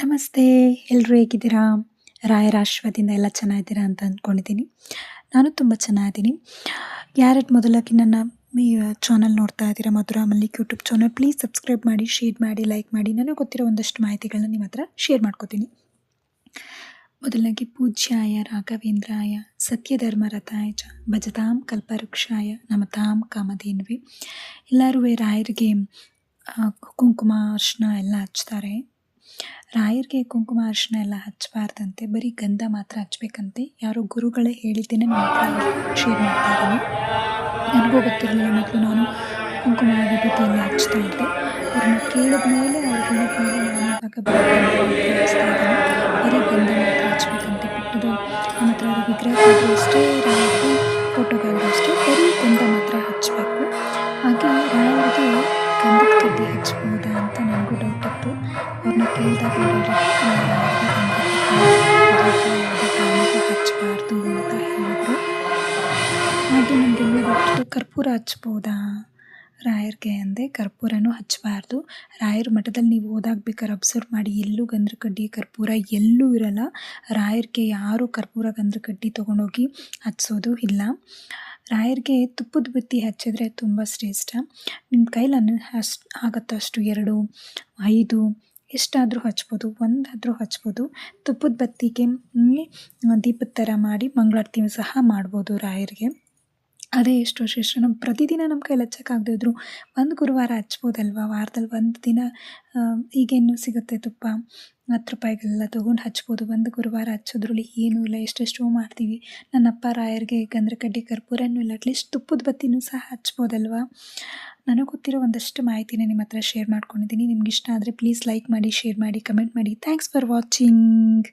ನಮಸ್ತೆ ಎಲ್ಲರೂ ಹೇಗಿದ್ದೀರಾ? ರಾಯರ ಆಶೀರ್ವಾದದಿಂದ ಎಲ್ಲ ಚೆನ್ನಾಗಿದ್ದೀರಾ ಅಂತ ಅಂದ್ಕೊಂಡಿದ್ದೀನಿ. ನಾನು ತುಂಬ ಚೆನ್ನಾಗಿದ್ದೀನಿ. ಯಾರಟ್ ಮೊದಲಾಗಿ ನನ್ನ ಈ ಚಾನಲ್ ನೋಡ್ತಾ ಇದ್ದೀರಾ, Madhura Mallik YouTube channel please subscribe ಮಾಡಿ ಶೇರ್ ಮಾಡಿ ಲೈಕ್ ಮಾಡಿ. ನನಗೆ ಗೊತ್ತಿರೋ ಒಂದಷ್ಟು ಮಾಹಿತಿಗಳನ್ನ ನಿಮ್ಮ ಹತ್ರ ಶೇರ್ ಮಾಡ್ಕೋತೀನಿ. ಮೊದಲನಾಗಿ ಪೂಜ್ಯಾಯ, ರಾಘವೇಂದ್ರಾಯ, ಸತ್ಯಧರ್ಮರಥಾಯ ಚ, ಭಜತಾಂ ಕಲ್ಪವೃಕ್ಷಾಯ, ನಮತಾಂ ಕಾಮಧೇನ್ವಿ. ಎಲ್ಲರೂ ರಾಯರಿಗೆ ಕುಂಕುಮ ಅರ್ಶನ ಎಲ್ಲ ಹಚ್ತಾರೆ. ರಾಯರಿಗೆ ಕುಂಕುಮ ಅರಿಶಿನ ಎಲ್ಲ ಹಚ್ಚಬಾರ್ದಂತೆ, ಬರೀ ಗಂಧ ಮಾತ್ರ ಹಚ್ಬೇಕಂತೆ ಯಾರೋ ಗುರುಗಳೇ ಹೇಳಿದ್ದೇನೆ ಮಾತ್ರ ಶೇರ್ ಮಾಡ್ತಾ ಇದ್ದೀನಿ. ನನಗೂ ಗೊತ್ತಿರಲಿಲ್ಲ ಮೊದಲು ನಾನು ಕುಂಕುಮ ವಿಭೂತಿ ಎಲ್ಲ ಹಚ್ತಾ ಇದ್ದೆ. ಅವ್ರನ್ನ ಕೇಳಿದ ಮೇಲೆ ಅವ್ರು ಹೇಳಿದ ಮೇಲೆ ನಾನು ಇವಾಗ ಹಚ್ತಾ ಇದ್ದೀನಿ. ಬರೀ ಗಂಧ ಮಾತ್ರ ಹಚ್ಬೇಕಂತೆ ಬಿಟ್ಟದು ನಮ್ಮ ಹತ್ರ ವಿಗ್ರಹಕ್ಕಾದ್ರೂ ಅಷ್ಟೇ, ರಾಯರಿಗೆ ಫೋಟೋಗಾದ್ರೂ ಅಷ್ಟೇ, ಬರೀ ಗಂಧ ಮಾತ್ರ ಹಚ್ಚಬೇಕು. ಹಾಗೆ ರಾಯರಿಗೆ ಗಂಧದ ಕಡ್ಡಿ ಹಚ್ಬೋದಾ ಅಂತ ನನಗೂ ಡೌಟ್ ಇತ್ತು. ಅವ್ರನ್ನ ಕೇಳಿದಾಗ ಹಚ್ಚಬಾರ್ದು ಅಂತ ಹೇಳಿದ್ರು ಹಾಗೆ ಇನ್ನೂ ಗೊತ್ತಿತ್ತು ಕರ್ಪೂರ ಹಚ್ಬೋದಾ ರಾಯರಿಗೆ ಅಂದೆ ಕರ್ಪೂರನೂ ಹಚ್ಚಬಾರ್ದು ರಾಯರ ಮಠದಲ್ಲಿ ನೀವು ಓದಾಗ ಬೇಕಾದ್ರೆ ಅಬ್ಸರ್ವ್ ಮಾಡಿ ಎಲ್ಲೂ ಗಂದ್ರ ಕಡ್ಡಿ ಕರ್ಪೂರ ಎಲ್ಲೂ ಇರಲ್ಲ ರಾಯರ್ಗೆ ಯಾರೂ ಕರ್ಪೂರ ಗಂದ್ರ ಕಡ್ಡಿ ತೊಗೊಂಡೋಗಿ ಹಚ್ಚೋದು ಇಲ್ಲ ರಾಯರಿಗೆ ತುಪ್ಪದ ಬುತ್ತಿ ಹಚ್ಚಿದ್ರೆ ತುಂಬ ಶ್ರೇಷ್ಠ ನಿಮ್ಮ ಕೈಲಿ ಅನ್ನ ಅಷ್ಟು ಆಗುತ್ತೋ ಅಷ್ಟು ಎರಡು ಐದು ಎಷ್ಟಾದರೂ ಹಚ್ಬೋದು, ಒಂದಾದರೂ ಹಚ್ಬೋದು. ತುಪ್ಪದ ಬತ್ತಿಗೆ ದೀಪದ ಥರ ಮಾಡಿ ಮಂಗಳಾರತಿ ಸಹ ಮಾಡ್ಬೋದು ರಾಯರಿಗೆ. ಅದೇ ಎಷ್ಟು ಶ್ರೇಷ್ಠ. ನಮ್ಮ ಪ್ರತಿದಿನ ನಮ್ಮ ಕೈಲಿ ಹಚ್ಚೋಕ್ಕಾಗದೇ ಇದ್ದರೂ ಒಂದು ಗುರುವಾರ ಹಚ್ಬೋದಲ್ವ? ವಾರದಲ್ಲಿ ಒಂದು ದಿನ ಈಗೇನು ಸಿಗುತ್ತೆ ತುಪ್ಪ? ಹತ್ತು ರೂಪಾಯಿಗೆಲ್ಲ ತೊಗೊಂಡು ಹಚ್ಬೋದು. ಒಂದು ಗುರುವಾರ ಹಚ್ಚೋದ್ರಲ್ಲಿ ಏನೂ ಇಲ್ಲ. ಎಷ್ಟೆಷ್ಟೋ ಮಾಡ್ತೀವಿ. ನನ್ನಪ್ಪ ರಾಯರಿಗೆ ಗಂಧದ ಕಡ್ಡಿ ಕರ್ಪೂರನೂ ಇಲ್ಲ. ಅಟ್ಲೀಸ್ಟ್ ತುಪ್ಪದ ಬತ್ತಿನೂ ಸಹ ಹಚ್ಬೋದಲ್ವಾ? ನನಗೆ ಗೊತ್ತಿರೋ ಒಂದಷ್ಟು ಮಾಹಿತಿನ ನಿಮ್ಮ ಹತ್ರ ಶೇರ್ ಮಾಡ್ಕೊಂಡಿದ್ದೀನಿ. ನಿಮ್ಗೆ ಇಷ್ಟ ಆದರೆ ಪ್ಲೀಸ್ ಲೈಕ್ ಮಾಡಿ ಶೇರ್ ಮಾಡಿ ಕಮೆಂಟ್ ಮಾಡಿ. Thanks for watching